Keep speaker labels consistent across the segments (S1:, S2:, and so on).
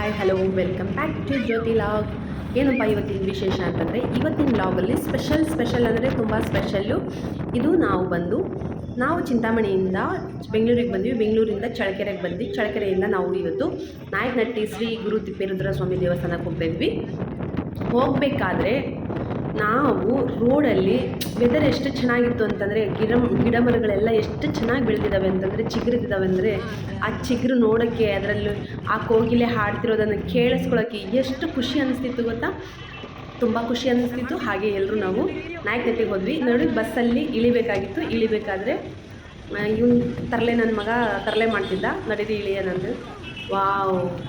S1: Hi hello welcome back to Jyothi log ಏನಪ್ಪ ಇವತ್ತಿನ ವಿಶೇಷ ಅಂತಂದರೆ, ಇವತ್ತಿನ ಲಾಗಲ್ಲಿ ಸ್ಪೆಷಲ್ ಸ್ಪೆಷಲ್ ಅಂದರೆ ತುಂಬ ಸ್ಪೆಷಲ್ಲು ಇದು ನಾವು ಬಂದು, ನಾವು ಚಿಂತಾಮಣಿಯಿಂದ ಬೆಂಗಳೂರಿಗೆ ಬಂದ್ವಿ. ಬೆಂಗಳೂರಿಂದ ಚಳಕೆರೆಗೆ ಬಂದ್ವಿ. ಚಳಕೆರೆಯಿಂದ ನಾವು ಇವತ್ತು ನಾಯಕನಟ್ಟಿ ಶ್ರೀ ಗುರು ತಿಪ್ಪೇರುದ್ರ ಸ್ವಾಮಿ ದೇವಸ್ಥಾನಕ್ಕೆ ಹೋಗ್ತಾ ಹೋಗಬೇಕಾದ್ರೆ ನಾವು ರೋಡಲ್ಲಿ ವೆದರ್ ಎಷ್ಟು ಚೆನ್ನಾಗಿತ್ತು ಅಂತಂದರೆ ಗಿಡ ಗಿಡ ಮರಗಳೆಲ್ಲ ಎಷ್ಟು ಚೆನ್ನಾಗಿ ಬೆಳೆದಿದ್ದಾವೆ ಅಂತಂದರೆ ಚಿಗುರಿದ್ದಾವೆ ಅಂದರೆ ಆ ಚಿಗುರು ನೋಡೋಕ್ಕೆ ಅದರಲ್ಲೂ ಆ ಕೋಗಿಲೆ ಹಾಡ್ತಿರೋದನ್ನು ಕೇಳಿಸ್ಕೊಳ್ಳೋಕ್ಕೆ ಎಷ್ಟು ಖುಷಿ ಅನಿಸ್ತಿತ್ತು ಗೊತ್ತಾ? ತುಂಬ ಖುಷಿ ಅನ್ನಿಸ್ತಿತ್ತು ಹಾಗೆ ಎಲ್ಲರೂ ನಾವು ನಾಯಕನಟ್ಟಿಗೆ ಹೋದ್ವಿ. ನೋಡಿ, ಬಸ್ಸಲ್ಲಿ ಇಳಿಬೇಕಾಗಿತ್ತು. ಇಳಿಬೇಕಾದ್ರೆ ಇವನು ತರಲೆ ನನ್ನ ಮಗ ತರಲೆ ಮಾಡ್ತಿದ್ದ. ನಡೀರಿ ನಂದು. ವಾವ್.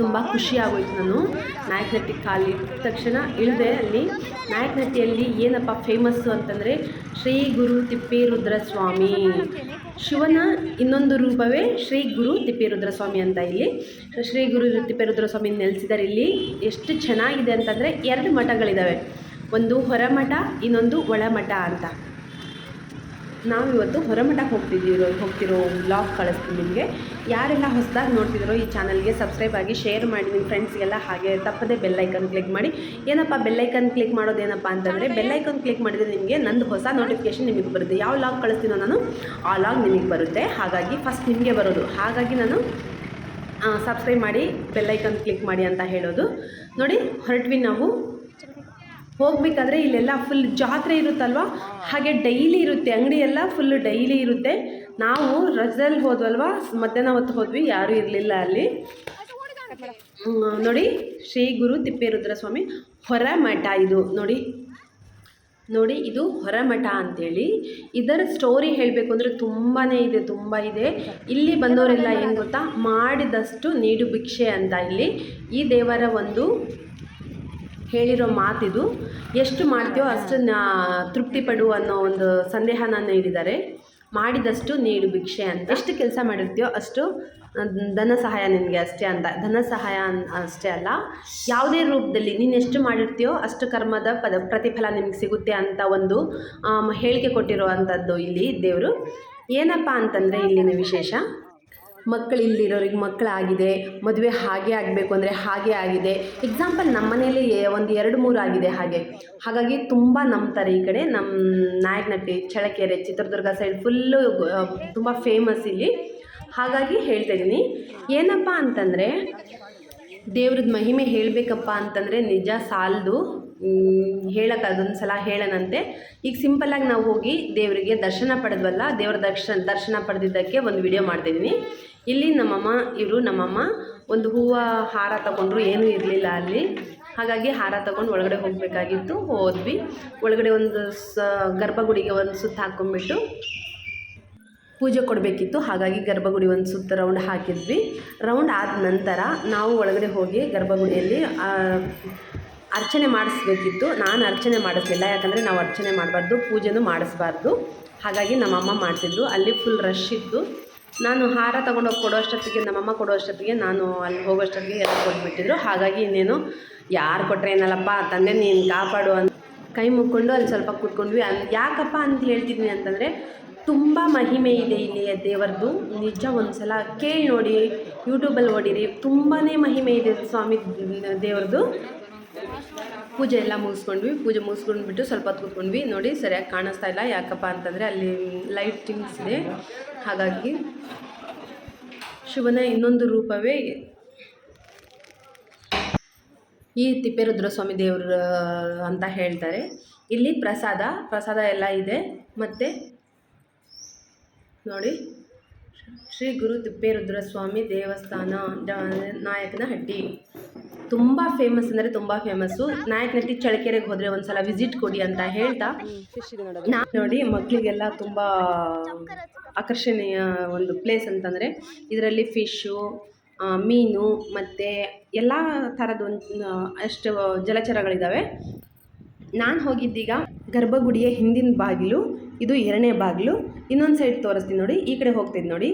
S1: ತುಂಬ ಖುಷಿ ಆಗೋಯ್ತು ನಾನು ನಾಯಕನಟ್ಟಿ ಕಾಲಿಟ್ಟ ತಕ್ಷಣ ಇಳಿದೆ ಅಲ್ಲಿ. ನಾಯಕನಟ್ಟಿಯಲ್ಲಿ ಏನಪ್ಪ ಫೇಮಸ್ಸು ಅಂತಂದರೆ ಶ್ರೀ ಗುರು ತಿಪ್ಪೇರುದ್ರ ಸ್ವಾಮಿ ಶಿವನ ಇನ್ನೊಂದು ರೂಪವೇ ಶ್ರೀ ಗುರು ತಿಪ್ಪೇರುದ್ರ ಸ್ವಾಮಿ ಅಂತ ಇಲ್ಲಿ. ಶ್ರೀ ಗುರು ತಿಪ್ಪೇರುದ್ರ ಸ್ವಾಮಿ ನೆಲೆಸಿದ್ದಾರೆ ಇಲ್ಲಿ. ಎಷ್ಟು ಚೆನ್ನಾಗಿದೆ ಅಂತಂದರೆ ಎರಡು ಮಠಗಳಿದ್ದಾವೆ ಒಂದು ಹೊರಮಠ, ಇನ್ನೊಂದು ಒಳಮಠ ಅಂತ. ನಾವಿವತ್ತು ಹೊರಮಠಕ್ಕೆ ಹೋಗ್ತಿದ್ದೀರೋ, ಹೋಗ್ತಿರೋ ಬ್ಲಾಗ್ ಕಳಿಸ್ತೀನಿ ನಿಮಗೆ. ಯಾರೆಲ್ಲ ಹೊಸದಾಗಿ ನೋಡ್ತಿದ್ದೀರೋ ಈ ಚಾನಲ್ಗೆ ಸಬ್ಸ್ಕ್ರೈಬ್ ಆಗಿ ಶೇರ್ ಮಾಡಿ ನಿಮ್ಮ ಫ್ರೆಂಡ್ಸ್ಗೆಲ್ಲ ಹಾಗೆ ತಪ್ಪದೆ ಬೆಲ್ಲೈಕನ್ ಕ್ಲಿಕ್ ಮಾಡಿ. ಏನಪ್ಪ ಬೆಲ್ಲೈಕನ್ ಕ್ಲಿಕ್ ಮಾಡೋದೇನಪ್ಪ ಅಂತಂದರೆ ಬೆಲ್ಲೈಕನ್ ಕ್ಲಿಕ್ ಮಾಡಿದರೆ ನಿಮಗೆ ನಂದು ಹೊಸ ನೋಟಿಫಿಕೇಷನ್ ನಿಮಗೆ ಬರುತ್ತೆ. ಯಾವ ಲಾಗ್ ಕಳಿಸ್ತೀನೋ ನಾನು, ಆ ಲಾಗ್ ನಿಮಗೆ ಬರುತ್ತೆ. ಹಾಗಾಗಿ ಫಸ್ಟ್ ನಿಮಗೆ ಬರೋದು. ಹಾಗಾಗಿ ನಾನು ಸಬ್ಸ್ಕ್ರೈಬ್ ಮಾಡಿ ಬೆಲ್ಲೈಕನ್ ಕ್ಲಿಕ್ ಮಾಡಿ ಅಂತ ಹೇಳೋದು. ನೋಡಿ, ಹೊರಟ್ವಿ ನಾವು. ಹೋಗಬೇಕಾದ್ರೆ ಇಲ್ಲೆಲ್ಲ ಫುಲ್ ಜಾತ್ರೆ ಇರುತ್ತಲ್ವ? ಹಾಗೆ ಡೈಲಿ ಇರುತ್ತೆ ಅಂಗಡಿ ಎಲ್ಲ ಫುಲ್ ಡೈಲಿ ಇರುತ್ತೆ. ನಾವು ರಜದಲ್ಲಿ ಹೋದ್ವಲ್ವ? ಮಧ್ಯಾಹ್ನ ಹೊತ್ತು ಹೋದ್ವಿ, ಯಾರೂ ಇರಲಿಲ್ಲ ಅಲ್ಲಿ. ನೋಡಿ, ಶ್ರೀ ಗುರು ತಿಪ್ಪೇರುದ್ರ ಸ್ವಾಮಿ ಹೊರಮಠ ಇದು, ನೋಡಿ. ನೋಡಿ, ಇದು ಹೊರಮಠ ಅಂತೇಳಿ. ಇದರ ಸ್ಟೋರಿ ಹೇಳಬೇಕು ಅಂದರೆ ತುಂಬಾ ಇದೆ, ತುಂಬ ಇದೆ. ಇಲ್ಲಿ ಬಂದವರೆಲ್ಲ ಏನು ಗೊತ್ತಾ? ಮಾಡಿದಷ್ಟು ನೀಡು ಭಿಕ್ಷೆ ಅಂತ ಇಲ್ಲಿ. ಈ ದೇವರ ಒಂದು ಹೇಳಿರೋ ಮಾತಿದು, ಎಷ್ಟು ಮಾಡ್ತೀವೋ ಅಷ್ಟು ನಾ ತೃಪ್ತಿ ಪಡು ಅನ್ನೋ ಒಂದು ಸಂದೇಹನ ನೀಡಿದ್ದಾರೆ. ಮಾಡಿದಷ್ಟು ನೀಡು ಭಿಕ್ಷೆ ಅಂತ. ಎಷ್ಟು ಕೆಲಸ ಮಾಡಿರ್ತೀಯೋ ಅಷ್ಟು ಧನ ಸಹಾಯ ನಿನಗೆ ಅಷ್ಟೇ ಅಂತ. ಧನ ಸಹಾಯ ಅಷ್ಟೇ ಅಲ್ಲ. ಯಾವುದೇ ರೂಪದಲ್ಲಿ ನೀನು ಎಷ್ಟು ಮಾಡಿರ್ತೀಯೋ ಅಷ್ಟು ಕರ್ಮದ ಪದ, ಪ್ರತಿಫಲ ನಿಮಗೆ ಸಿಗುತ್ತೆ ಅಂತ ಒಂದು ಹೇಳಿಕೆ ಕೊಟ್ಟಿರುವಂಥದ್ದು ಇಲ್ಲಿ ದೇವರು. ಏನಪ್ಪ ಅಂತಂದರೆ ಇಲ್ಲಿನ ವಿಶೇಷ. ಮಕ್ಕಳು ಇಲ್ಲಿರೋರಿಗೆ ಮಕ್ಕಳಾಗಿದೆ, ಮದುವೆ ಹಾಗೆ ಆಗಬೇಕು ಅಂದರೆ ಹಾಗೆ ಆಗಿದೆ. ಎಕ್ಸಾಂಪಲ್ ನಮ್ಮ ಮನೇಲಿ ಒಂದು ಎರಡು, ಮೂರು ಆಗಿದೆ ಹಾಗೆ. ಹಾಗಾಗಿ ತುಂಬ ನಂಬ್ತಾರೆ ಈ ಕಡೆ. ನಮ್ಮ ನಾಯಕನಟ್ಟಿ ಚಳಕೆರೆ ಚಿತ್ರದುರ್ಗ ಸೈಡ್ ಫುಲ್ಲು ತುಂಬ ಫೇಮಸ್ ಇಲ್ಲಿ. ಹಾಗಾಗಿ ಹೇಳ್ತಾ ಇದ್ದೀನಿ. ಏನಪ್ಪ ಅಂತಂದರೆ ದೇವ್ರದ್ದು ಮಹಿಮೆ ಹೇಳಬೇಕಪ್ಪ ಅಂತಂದರೆ ನಿಜ ಸಾಲದು. ಹೇಳಕ್ಕೆ ಅದೊಂದು ಸಲ ಹೇಳೋಣಂತೆ ಈಗ ಸಿಂಪಲ್ಲಾಗಿ ನಾವು ಹೋಗಿ ದೇವರಿಗೆ ದರ್ಶನ ಪಡೆದ್ವಲ್ಲ, ದೇವ್ರ ದರ್ಶನ ದರ್ಶನ ಪಡೆದಿದ್ದಕ್ಕೆ ಒಂದು ವಿಡಿಯೋ ಮಾಡ್ತಿದ್ದೀನಿ ಇಲ್ಲಿ ನಮ್ಮಮ್ಮ, ಇವರು ನಮ್ಮಮ್ಮ, ಒಂದು ಹೂವು ಹಾರ ತಗೊಂಡ್ರು, ಏನೂ ಇರಲಿಲ್ಲ ಅಲ್ಲಿ. ಹಾಗಾಗಿ ಹಾರ ತಗೊಂಡು ಒಳಗಡೆ ಹೋಗಬೇಕಾಗಿತ್ತು, ಹೋದ್ವಿ. ಒಳಗಡೆ ಒಂದು ಸ, ಗರ್ಭಗುಡಿಗೆ ಒಂದು ಸುತ್ತ ಹಾಕ್ಕೊಂಬಿಟ್ಟು ಪೂಜೆ ಕೊಡಬೇಕಿತ್ತು, ಹಾಗಾಗಿ ಗರ್ಭಗುಡಿ ಒಂದು ಸುತ್ತ ರೌಂಡ್ ಹಾಕಿದ್ವಿ. ರೌಂಡ್ ಆದ ನಂತರ ನಾವು ಒಳಗಡೆ ಹೋಗಿ ಗರ್ಭಗುಡಿಯಲ್ಲಿ ಅರ್ಚನೆ ಮಾಡಿಸ್ಬೇಕಿತ್ತು. ನಾನು ಅರ್ಚನೆ ಮಾಡಿಸ್ಲಿಲ್ಲ, ಯಾಕಂದರೆ ನಾವು ಅರ್ಚನೆ ಮಾಡಬಾರ್ದು, ಪೂಜೆನೂ ಮಾಡಿಸ್ಬಾರ್ದು. ಹಾಗಾಗಿ ನಮ್ಮಮ್ಮ ಮಾಡ್ತಿದ್ರು. ಅಲ್ಲಿ ಫುಲ್ ರಶ್ ಇತ್ತು. ನಾನು ಹಾರ ತೊಗೊಂಡೋಗಿ ಕೊಡೋ ಅಷ್ಟೊತ್ತಿಗೆ ನಮ್ಮಮ್ಮ ಕೊಡೋ ಅಷ್ಟೊತ್ತಿಗೆ ನಾನು ಅಲ್ಲಿ ಹೋಗೋ ಅಷ್ಟೊತ್ತಿಗೆ ಎಲ್ಲ ಕೊಟ್ಬಿಟ್ಟಿದ್ರು. ಹಾಗಾಗಿ ಇನ್ನೇನು ಯಾರು ಕೊಟ್ಟರೆ ಏನಲ್ಲಪ್ಪ, ತಂದೆ ನೀನು ಕಾಪಾಡು ಅಂತ ಕೈ ಮುಕ್ಕೊಂಡು ಅಲ್ಲಿ ಸ್ವಲ್ಪ ಕೂತ್ಕೊಂಡ್ವಿ. ಅಲ್ಲಿ ಯಾಕಪ್ಪ ಅಂತ ಹೇಳ್ತಿದ್ದೀನಿ ಅಂತಂದರೆ, ತುಂಬ ಮಹಿಮೆ ಇದೆ ಇಲ್ಲಿ ದೇವರದು ನಿಜ ಒಂದು ಸಲ ಕೇಳಿ ನೋಡಿ ಯೂಟ್ಯೂಬಲ್ಲಿ ಓಡಿರಿ ತುಂಬಾ ಮಹಿಮೆ ಇದೆ ಸ್ವಾಮಿ ದೇವ್ರದ್ದು. ಪೂಜೆ ಎಲ್ಲ ಮುಗಿಸ್ಕೊಂಡ್ವಿ. ಪೂಜೆ ಮುಗಿಸ್ಕೊಂಡ್ಬಿಟ್ಟು ಸ್ವಲ್ಪ ಹೊತ್ತು ಕೂತ್ಕೊಂಡ್ವಿ. ನೋಡಿ ಸರಿಯಾಗಿ ಕಾಣಿಸ್ತಾ ಇಲ್ಲ. ಯಾಕಪ್ಪ ಅಂತಂದರೆ ಅಲ್ಲಿ ಲೈಟಿಂಗ್ಸ್ ಇದೆ. ಹಾಗಾಗಿ ಶಿವನ ಇನ್ನೊಂದು ರೂಪವೇ ಈ ತಿಪ್ಪೇರುದ್ರಸ್ವಾಮಿ ದೇವರು, ಅಂತ ಹೇಳ್ತಾರೆ. ಇಲ್ಲಿ ಪ್ರಸಾದ ಪ್ರಸಾದ ಎಲ್ಲ ಇದೆ. ಮತ್ತು ನೋಡಿ, ಶ್ರೀ ಗುರು ತಿಪ್ಪೇರುದ್ರಸ್ವಾಮಿ ದೇವಸ್ಥಾನ ನಾಯಕನಹಟ್ಟಿ ತುಂಬ ಫೇಮಸ್ ಅಂದರೆ ತುಂಬ ಫೇಮಸ್ಸು ನಾಯಕನಹಟ್ಟಿ ಚಳ್ಳಕೆರೆಗೆ ಹೋದರೆ ಒಂದು ಸಲ ವಿಸಿಟ್ ಕೊಡಿ ಅಂತ ಹೇಳ್ತಾ. ನೋಡಿ ಮಕ್ಕಳಿಗೆಲ್ಲ ತುಂಬ ಆಕರ್ಷಣೀಯ ಒಂದು ಪ್ಲೇಸ್ ಅಂತಂದರೆ ಇದರಲ್ಲಿ ಫಿಶ್ಶು ಮೀನು ಮತ್ತು ಎಲ್ಲ ಥರದ ಒಂದು ಅಷ್ಟು ಜಲಚರಗಳಿದ್ದಾವೆ ನಾನು ಹೋಗಿದ್ದೀಗ ಗರ್ಭಗುಡಿಯ ಹಿಂದಿನ ಬಾಗಿಲು, ಇದು ಎರಡನೇ ಬಾಗಿಲು. ಇನ್ನೊಂದು ಸೈಡ್ ತೋರಿಸ್ತೀನಿ ನೋಡಿ, ಈ ಕಡೆ ಹೋಗ್ತಿದ್ ನೋಡಿ.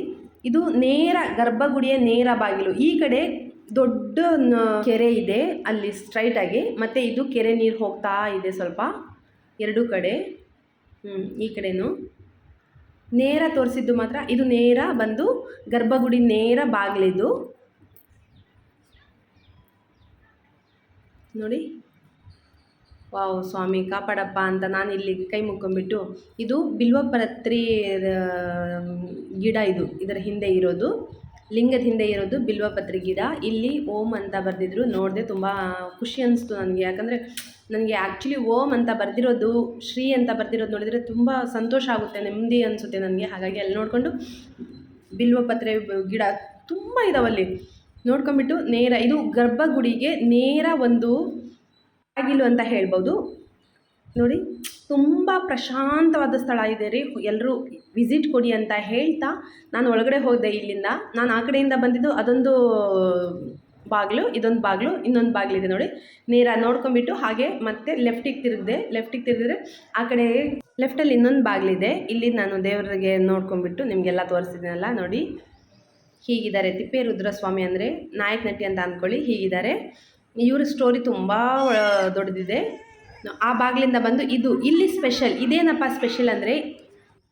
S1: ಇದು ನೇರ ಗರ್ಭಗುಡಿಯ ನೇರ ಬಾಗಿಲು. ಈ ಕಡೆ ದೊಡ್ಡ ಕೆರೆ ಇದೆ, ಅಲ್ಲಿ ಸ್ಟ್ರೈಟ್ ಆಗಿ, ಮತ್ತೆ ಇದು ಕೆರೆ ನೀರು ಹೋಗ್ತಾ ಇದೆ ಸ್ವಲ್ಪ, ಎರಡೂ ಕಡೆ. ಹ್ಞೂ ಈ ಕಡೆನೂ. ನೇರ ತೋರಿಸಿದ್ದು ಮಾತ್ರ, ಇದು ನೇರ ಬಂದು ಗರ್ಭಗುಡಿ ನೇರ ಬಾಗಿಲಿದು. ನೋಡಿ. ವಾವ್, ಸ್ವಾಮಿ ಕಾಪಾಡಪ್ಪ ಅಂತ ನಾನು ಇಲ್ಲಿ ಕೈ ಮುಕ್ಕೊಂಬಿಟ್ಟು ಇದು ಬಿಲ್ವಪರತ್ರಿ ಗಿಡ ಇದು, ಇದರ ಹಿಂದೆ ಇರೋದು. ಲಿಂಗದ ಹಿಂದೆ ಇರೋದು ಬಿಲ್ವಪತ್ರೆ ಗಿಡ. ಇಲ್ಲಿ ಓಂ ಅಂತ ಬರೆದಿದ್ರು. ನೋಡಿದೆ ತುಂಬ ಖುಷಿ ಅನಿಸ್ತು ನನಗೆ. ಯಾಕಂದರೆ ನನಗೆ ಆ್ಯಕ್ಚುಲಿ ಓಂ ಅಂತ ಬರೆದಿರೋದು, ಶ್ರೀ ಅಂತ ಬರೆದಿರೋದು ನೋಡಿದರೆ ತುಂಬ ಸಂತೋಷ ಆಗುತ್ತೆ, ನೆಮ್ಮದಿ ಅನಿಸುತ್ತೆ ನನಗೆ. ಹಾಗಾಗಿ ಅಲ್ಲಿ ನೋಡಿಕೊಂಡು ಬಿಲ್ವಪತ್ರೆ ಗಿಡ ತುಂಬ ಇದಾವಲ್ಲಿ. ನೋಡ್ಕೊಂಬಿಟ್ಟು ನೇರ, ಇದು ಗರ್ಭಗುಡಿಗೆ ನೇರ ಒಂದು ಆಗಿಲು ಅಂತ ಹೇಳ್ಬೋದು. ನೋಡಿ. ತುಂಬ ಪ್ರಶಾಂತವಾದ ಸ್ಥಳ ಇದೆ ರೀ. ಎಲ್ಲರೂ ವಿಸಿಟ್ ಕೊಡಿ ಅಂತ ಹೇಳ್ತಾ ನಾನು ಒಳಗಡೆ ಹೋದೆ ಇಲ್ಲಿಂದ. ನಾನು ಆ ಕಡೆಯಿಂದ ಬಂದಿದ್ದು ಅದೊಂದು ಬಾಗಿಲು, ಇದೊಂದು ಬಾಗಿಲು, ಇನ್ನೊಂದು ಬಾಗಿಲಿದೆ ನೋಡಿ. ನೇರ ನೋಡ್ಕೊಂಬಿಟ್ಟು ಹಾಗೆ ಮತ್ತೆ ಲೆಫ್ಟಿಗೆ ತಿರುಗಿದೆ ಲೆಫ್ಟಿಗೆ ತಿರುಗಿದ್ರೆ ಆ ಕಡೆ ಲೆಫ್ಟಲ್ಲಿ ಇನ್ನೊಂದು ಬಾಗಿಲಿದೆ ಇಲ್ಲಿ ನಾನು ದೇವರಿಗೆ ನೋಡ್ಕೊಂಬಿಟ್ಟು ನಿಮಗೆಲ್ಲ ತೋರಿಸಿದ್ದೀನಲ್ಲ ನೋಡಿ. ಹೀಗಿದ್ದಾರೆ ತಿಪ್ಪೇರುದ್ರಸ್ವಾಮಿ ಅಂದರೆ ನಾಯಕ್ ನಟಿ ಅಂತ ಅಂದ್ಕೊಳ್ಳಿ, ಹೀಗಿದ್ದಾರೆ. ಇವ್ರ ಸ್ಟೋರಿ ತುಂಬ ದೊಡ್ಡದಿದೆ. ಆ ಬಾಗಿಲಿಂದ ಬಂದು ಇದು ಇಲ್ಲಿ ಸ್ಪೆಷಲ್ ಇದೇನಪ್ಪ ಸ್ಪೆಷಲ್ ಅಂದರೆ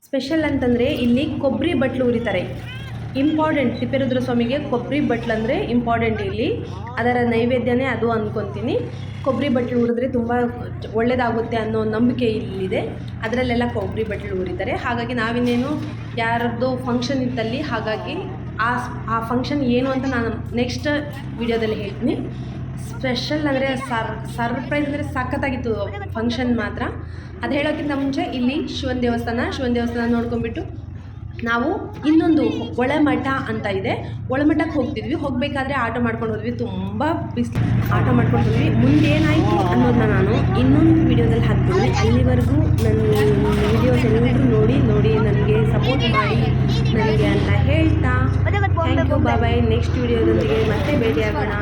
S1: ಸ್ಪೆಷಲ್ ಅಂತಂದರೆ ಇಲ್ಲಿ ಕೊಬ್ಬರಿ ಬಟ್ಲು ಉರಿತಾರೆ. ಇಂಪಾರ್ಟೆಂಟ್ ತಿಪ್ಪೇರುದ್ರ ಸ್ವಾಮಿಗೆ ಕೊಬ್ಬರಿ ಬಟ್ಲು ಅಂದರೆ ಇಂಪಾರ್ಟೆಂಟ್ ಇಲ್ಲಿ. ಅದರ ನೈವೇದ್ಯನೇ ಅದು ಅಂದ್ಕೊತೀನಿ ಕೊಬ್ಬರಿ ಬಟ್ಲು ಉರಿದ್ರೆ ತುಂಬ ಒಳ್ಳೆಯದಾಗುತ್ತೆ ಅನ್ನೋ ನಂಬಿಕೆ ಇಲ್ಲಿದೆ. ಅದರಲ್ಲೆಲ್ಲ ಕೊಬ್ಬರಿ ಬಟ್ಲು ಉರಿತಾರೆ. ಹಾಗಾಗಿ ನಾವಿನ್ನೇನು ಯಾರದ್ದು ಫಂಕ್ಷನ್ ಇದ್ದಲ್ಲಿ ಹಾಗಾಗಿ ಆ ಆ ಫಂಕ್ಷನ್ ಏನು ಅಂತ ನಾನು ನೆಕ್ಸ್ಟ್ ವಿಡಿಯೋದಲ್ಲಿ ಹೇಳ್ತೀನಿ. ಸ್ಪೆಷಲ್ ಅಂದರೆ ಸರ್, ಸರ್ಪ್ರೈಸ್ ಅಂದರೆ ಸಖತ್ತಾಗಿತ್ತು ಫಂಕ್ಷನ್ ಮಾತ್ರ. ಅದು ಹೇಳೋಕ್ಕಿಂತ ಮುಂಚೆ ಇಲ್ಲಿ ಶಿವನ ದೇವಸ್ಥಾನ ಶಿವನ ದೇವಸ್ಥಾನ ನೋಡ್ಕೊಂಡ್ಬಿಟ್ಟು ನಾವು ಇನ್ನೊಂದು ಒಳಮಠ ಅಂತ ಇದೆ. ಒಳಮಠಕ್ಕೆ ಹೋಗ್ತಿದ್ವಿ. ಹೋಗಬೇಕಾದ್ರೆ ಆಟೋ ಮಾಡ್ಕೊಂಡು ಹೋದ್ವಿ. ತುಂಬ ಬಿಸಿ, ಆಟೋ ಮಾಡ್ಕೊಂಡು ಹೋದ್ವಿ. ಮುಂದೇನಾಯಿತು ಅನ್ನೋದನ್ನ ನಾನು ಇನ್ನೊಂದು ವಿಡಿಯೋದಲ್ಲಿ ಹಾಕ್ತೀನಿ. ಅಲ್ಲಿವರೆಗೂ ನನ್ನ ವೀಡಿಯೋಸ್ ಎಲ್ಲರೂ ನೋಡಿ ನೋಡಿ ನನಗೆ ಸಪೋರ್ಟ್ ಮಾಡಿ ನನಗೆ ಅಂತ ಹೇಳ್ತಾ. ಥ್ಯಾಂಕ್ ಯು ಬಾಯ್ ನೆಕ್ಸ್ಟ್ ವೀಡಿಯೋದೊಂದಿಗೆ ಮತ್ತೆ ಭೇಟಿಯಾಗೋಣ.